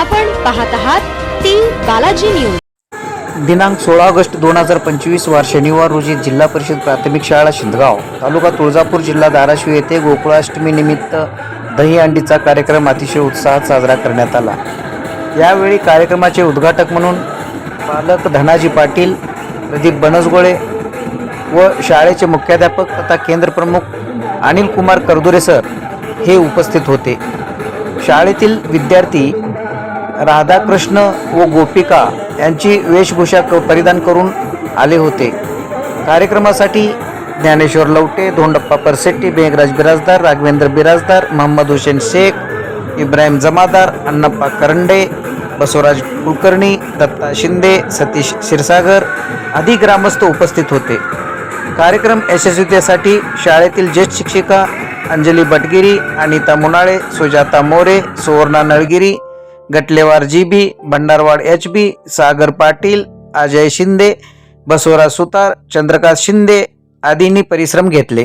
आपण पाहत आहात टी बालाजी न्यूज. दिनांक सोळा ऑगस्ट दोन हजार पंचवीस वार शनिवार रोजी जिल्हा परिषद प्राथमिक शाळा शिंदगाव तालुका तुळजापूर जिल्हा धाराशिव येथे गोकुळाष्टमी निमित्त दही अंडीचा कार्यक्रम अतिशय उत्साहात साजरा करण्यात आला. यावेळी कार्यक्रमाचे उद्घाटक म्हणून पालक धनाजी पाटील प्रदीप बनसगोळे व शाळेचे मुख्याध्यापक तथा केंद्रप्रमुख अनिल कुमार करदुरे सर हे उपस्थित होते. शाळेतील विद्यार्थी राधाकृष्ण व गोपिका यांची वेशभूषा क- परिधान करून आले होते. कार्यक्रमासाठी ज्ञानेश्वर लवटे धोंडप्पा परसेट्टी मेघराज बिराजदार राघवेंद्र बिराजदार मोहम्मद हुसेन शेख इब्राहिम जमादार अण्णप्पा करंडे बसवराज कुलकर्णी दत्ता शिंदे सतीश क्षीरसागर आदी ग्रामस्थ उपस्थित होते. कार्यक्रम यशस्वीतेसाठी शाळेतील ज्येष्ठ शिक्षिका Anjali Batgiri Anita Munale Sujata More Suvarna Nalgiri Gatlewar G B Bhandarwad H B Sagar Patil Ajay Shinde Basavraj Sutar Chandrakant Shinde आदींनी परिश्रम घेतले.